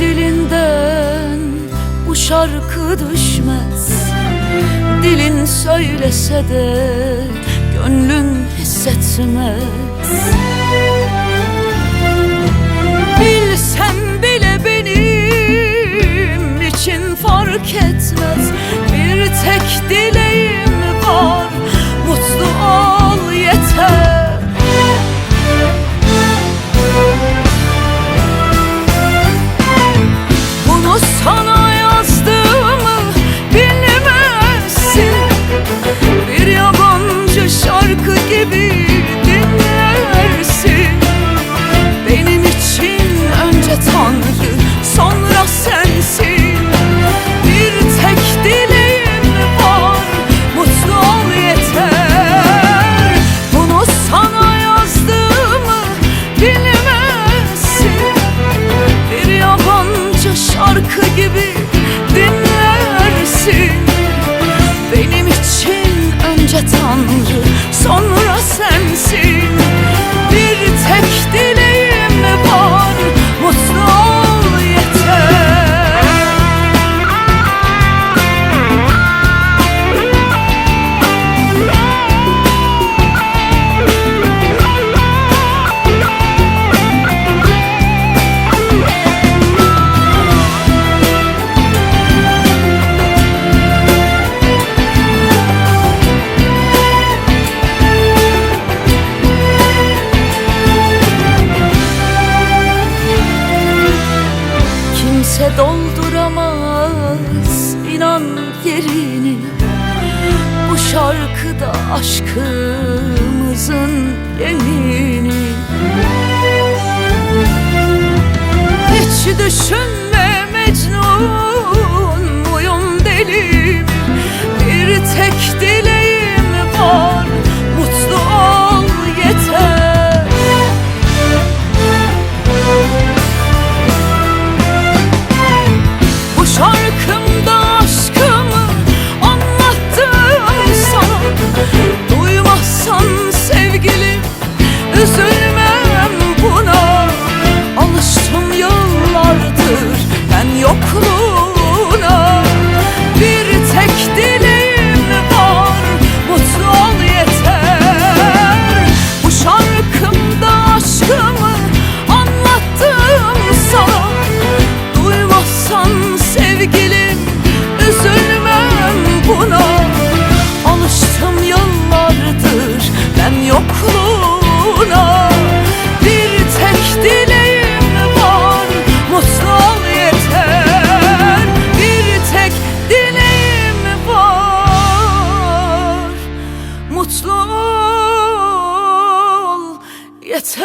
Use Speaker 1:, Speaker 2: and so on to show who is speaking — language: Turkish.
Speaker 1: dilinden bu şarkı düşmez. Dilin söylese de gönlün hissetmez. Kimse dolduramaz inan yerini. Bu şarkıda aşkımızın yemini. Hiç düşün Evet.